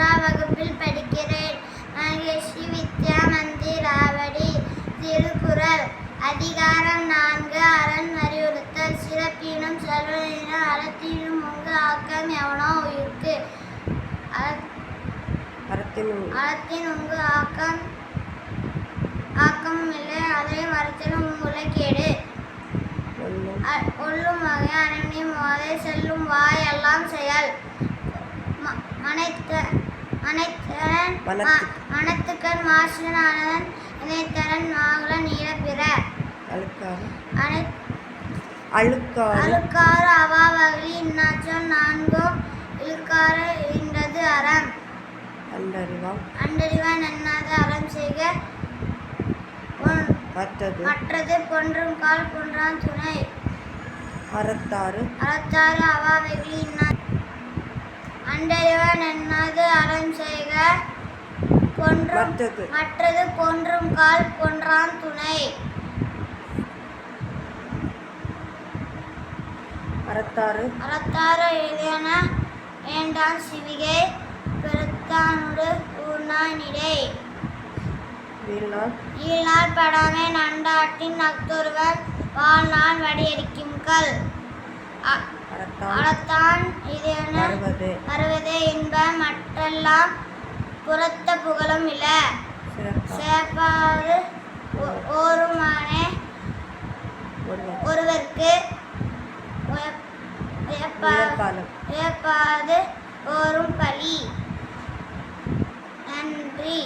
மூன்றாம் வகுப்பில் படிக்கிறேன். மகேஷி வித்யா மந்திர் ஆவடி திருக்குறள். அதிகாரம் நான்கு அரண் அறிவுறுத்தல் சிறப்பினும் செல்வனினும் அறத்தினும் உங்கு ஆக்கம் எவனோ உயிர்க்கு? அறத்தின் உங்கு ஆக்கம் ஆக்கமும் இல்லை. அதே மரத்திலும் உங்களை கேடு. ஒல்லும் வகை அனநியம் மோதை செல்லும் வாய் எல்லாம் செயல். மனைத்த மனைத்தரன் மனத்துக்கண் மாசினானவன் இணைத்தரன் அழுக்காறு. அழுக்காறு. இன்னாச்சொல் நான்கோ இழுக்காறு என்றது அறம். அண்டறிவான் செய்க. மற்றது. மற்றது பொன்றும் கால் பொன்றான் துணை. அறத்தாறு. அறத்தாறு அவாவைகளி இன்னா அண்டறிவன் செய்க கொன்றும் மற்றது. கொன்றும் கால் கொன்றான் துணை. அறத்தாறு. அறத்தாறு எழுதியன வேண்டாம் சிவிகை பெருத்தானுடு வீழ்நாள். ஈழால் படாமே நண்டாட்டின் நக்தொருவர் வாழ்நாள் வடியடிக்கும் கல். அறத்தான். இது என வருவது வருவதே இன்ப மற்றெல்லாம் புறத்த புகழும் இல சேப்பாது ஓருமானே ஒருவர்க்கு வியப்பாது ஓரும் பழி நன்றி